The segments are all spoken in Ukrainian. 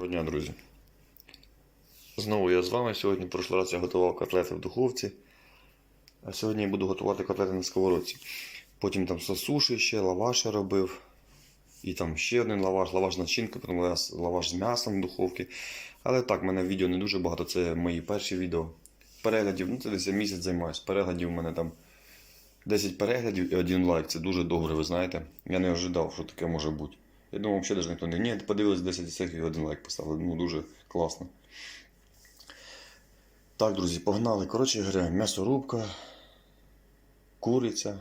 Доброго дня, друзі. Знову я з вами. Сьогодні в прошлий раз я готував котлети в духовці. А сьогодні я буду готувати котлети на сковородці. Потім там сосуші ще, лаваш робив. І там ще один лаваш, лаваш начинка, потім лаваш- лаваш з м'ясом в духовці. Але так, в мене відео не дуже багато, це мої перші відео. Переглядів, ну це десь я місяць займаюся. Переглядів у мене там 10 переглядів і один лайк. Це дуже добре, ви знаєте. Я не ожидав, що таке може бути. Я думав, взагалі навіть ніхто не. Ні, подивились 10 секунд і один лайк поставили. Ну дуже класно. Так, друзі, погнали. Коротше говоря, м'ясорубка, куриця.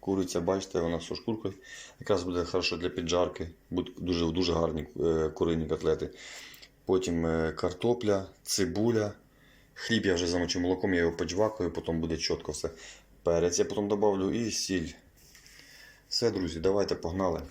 Куриця, бачите, вона все шкуркою. Якраз буде хорошо для піджарки. Будуть дуже, дуже гарні е, курині котлети. Потім е, картопля, цибуля. Хліб я вже замочу молоком, я його поджвакаю, потім буде чітко все. Перець я потім добавлю і сіль. Все, друзі, давайте погнали.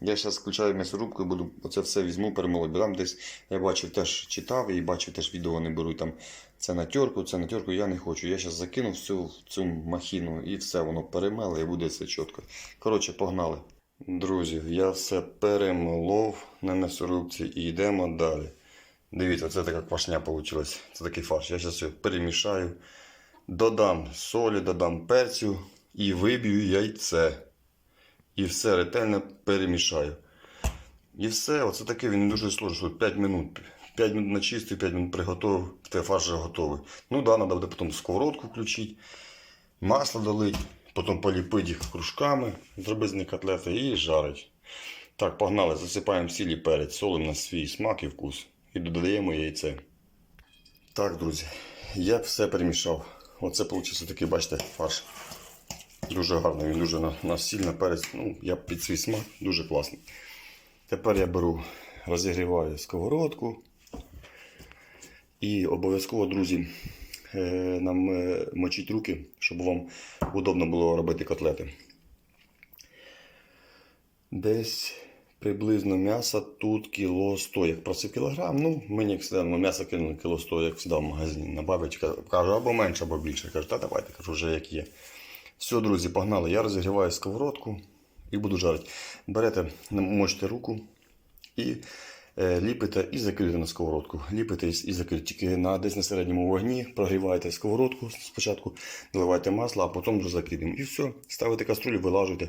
Я зараз включаю м'ясорубку і буду оце все візьму, перемолоть. Там десь я бачив теж читав і бачив теж відео вони беруть там це на терку, це на терку. Я не хочу. Я зараз закину всю цю махіну і все воно перемеле і буде все чітко. Коротше, погнали. Друзі, я все перемолов на м'ясорубці і йдемо далі. Дивіться, це така квашня вийшла. Це такий фарш. Я зараз його перемішаю, додам солі, додам перцю і виб'ю яйце. І все ретельно перемішаю. І все, оце таке він не дуже сложно. 5 минут. 5 минут начистив, 5 минут приготував, те фарш готовий. Ну да, треба буде потім сковородку включити, масло долити, потім поліпити їх кружками, зробити з них котлети і жарити. Так, погнали, засипаємо сіль перець, солимо на свій смак і вкус. І додаємо яйце. Так, друзі, я все перемішав. Оце вийшло такий, бачите, фарш. Дуже гарно, він дуже на, на перець. Ну, я під свій смак, дуже класний. Тепер я беру, розігріваю сковородку. І обов'язково, друзі, е, нам е, мочіть руки, щоб вам удобно було робити котлети. Десь приблизно м'яса тут кіло 100. Як просив кілограм, ну мені як завжди, ну, м'ясо кинули кіло 100, як завжди в магазині. На бабочка кажу, або менше, або більше. Кажу, та давайте, кажу, вже як є. Все, друзі, погнали. Я розігріваю сковородку і буду жарити. Берете, мочите руку і е, ліпите і закидуєте на сковородку. Ліпите і, закидуєте. Тільки на, десь на середньому вогні прогріваєте сковородку спочатку, наливаєте масло, а потім вже закидуємо. І все, ставите каструлю, вилажуєте.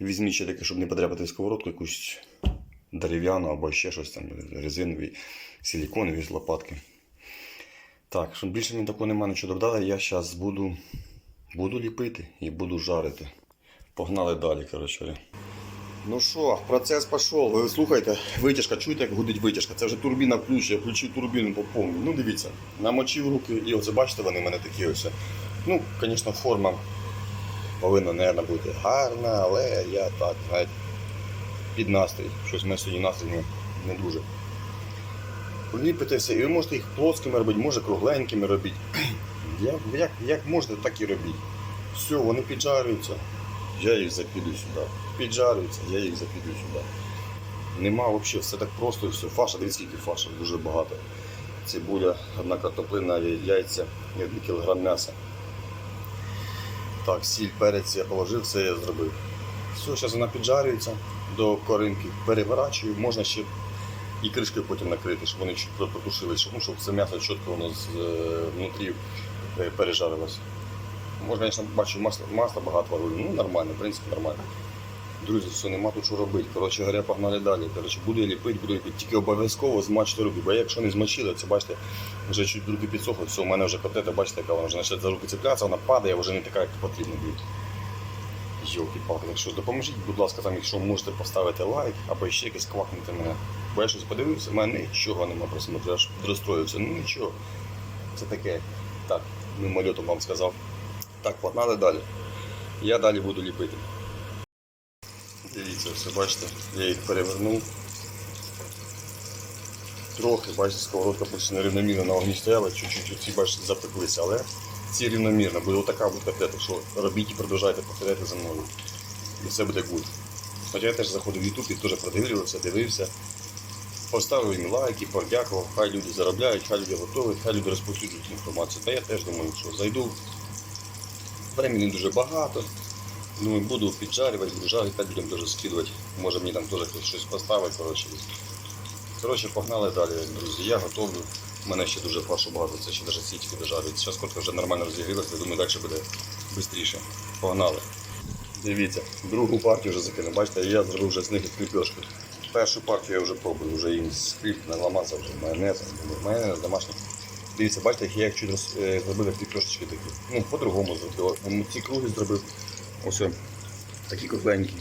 Візьміть ще таке, щоб не подряпати сковородку, якусь дерев'яну або ще щось там, резинові, силіконові з лопатки. Так, більше мені такого немає нічого додати, я зараз буду. Буду ліпити і буду жарити. Погнали далі, коротше. Ну що, процес пішов. Ви слухайте, витяжка, чуєте, як гудить витяжка? Це вже турбіна включує, я включив турбіну по повній. Ну дивіться, намочив руки і оце бачите, вони в мене такі ось. Ну, звісно, форма повинна, мабуть, бути гарна, але я так, знаєте, під настрій. Щось в мене сьогодні настрій не, не дуже. Ліпите все, і ви можете їх плоскими робити, може кругленькими робити. Як, як, як можете, так і робіть. Все, вони піджарюються, я їх закидую сюди. Піджарюються, я їх закидую сюди. Нема взагалі, все так просто і все. Фаша, дивіться, скільки фаша, дуже багато. Цибуля, одна картоплина, яйця і один кілограм м'яса. Так, сіль, перець я положив, все я зробив. Все, зараз вона піджарюється до коринки, переворачую, можна ще і кришкою потім накрити, щоб вони чуть протушилися, щоб, ну, щоб це м'ясо чітко воно з, е, внутрі е, пережарилося. Може, звісно, бачу, масло, масло багато варую. Ну, нормально, в принципі, нормально. Друзі, все, нема тут що робити. Коротше говоря, погнали далі. Коротше, буду я ліпити, буду ліпити. Тільки обов'язково змачити руки. Бо якщо не змочили, це бачите, вже чуть руки підсохли, все, у мене вже котлета, бачите, яка вона вже почне за руки цеплятися, вона падає, вже не така, як потрібно буде. Йолки палки так що ж, допоможіть, будь ласка, там, якщо можете поставити лайк або ще якось квакнути мене. Бо я щось подивився, в мене нічого нема, просто я аж розстроївся. Ну нічого. Це таке. Так, мимольотом вам сказав. Так, погнали далі. Я далі буду ліпити. Дивіться, все бачите, я їх перевернув. Трохи, бачите, сковородка почти нерівномірно на вогні стояла, чуть-чуть ці бачите, запеклися, але ці рівномірно. Буде отака буде котлета, що робіть і продовжайте повторяти за мною. І все буде гуд. Хоча я теж заходив в YouTube і теж продивлювався, дивився. Поставив їм лайки, подякував, хай люди заробляють, хай люди готують, хай люди розповсюджують інформацію. Та я теж думаю, що зайду. Времени дуже багато. Думаю, буду піджарювати, буду жарити, так людям теж скидувати. Може мені там теж щось поставить, коротше. Коротше, погнали далі, друзі. Я готовлю. Мене ще дуже фаршу багато, це ще навіть сітки дожарюють. Зараз котка вже нормально розігрілася, я думаю, далі буде швидше. Погнали. Дивіться, другу партію вже закинув. Бачите, я зробив вже з них кріпьошки. Першу партію я вже пробую, вже їм скріп наламався вже майонез, майонез домашній. Дивіться, бачите, як я їх чуть роз, е, зробив як такі. Ну, по-другому зробив. Ці круги зробив. Ось такі кругленькі.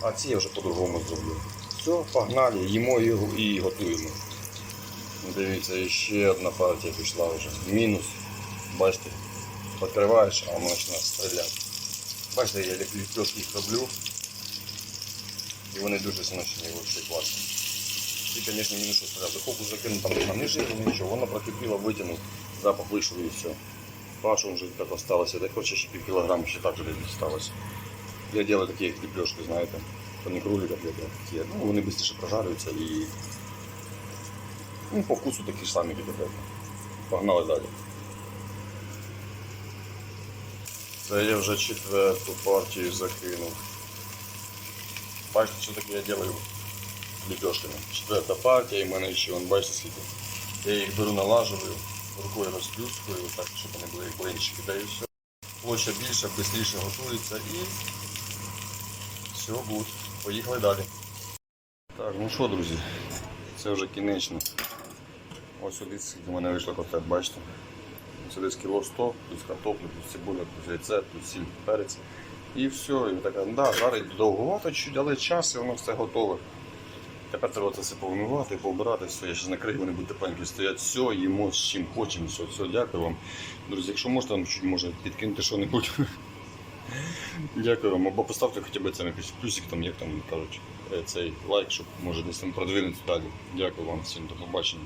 А ці я вже по-другому зроблю. Все, погнали, їмо його і готуємо. Дивіться, і ще одна партія пішла вже. Мінус. Бачите, відкриваєш, а воно починає стріляти. Бачите, я ліпьошки їх роблю. І вони дуже смачні, взагалі класні. І, звісно, мінус що стріляти. Духовку закинув, там ні жиру, нічого. Воно прокипіло, витягнув, запах вийшов і все. Пашу вже так осталося. Так хоче ще пів кілограма ще так же десь осталось. Я делаю такі як ліпьошки, знаєте. Вони круглі котлети такі. Ну, вони швидше прожарюються і ну, по вкусу такі ж самі. Погнали далі. Це я вже четверту партію закинув. Бачите, що таке я роблю ліпешками. Четверта партія, і в мене ще, вон, бачите скільки. Я їх беру налажую, рукою розплюскую, так, щоб вони були як блинчики, да і все. Площа більша, швидше готується і все буде. Поїхали далі. Так, ну що, друзі, це вже кінечно. Ось скільки в мене вийшло котлет, бачите? Ось десь кіло 100, плюс картопля, плюс цибуля, плюс яйце, плюс сіль, перець. І все. І така, да, жарить довгувато але час і воно все готове. Тепер треба це все повимивати, пообирати, все, я ще накрию, вони будуть тепленькі стоять, все, їмо з чим хочемо, все, все, дякую вам. Друзі, якщо можете, там чуть може підкинути що-небудь. Дякую вам. Або поставте хоча б це якийсь плюсик, там, як там кажуть, е, цей лайк, щоб може десь там продвинути далі. Дякую вам всім, до побачення.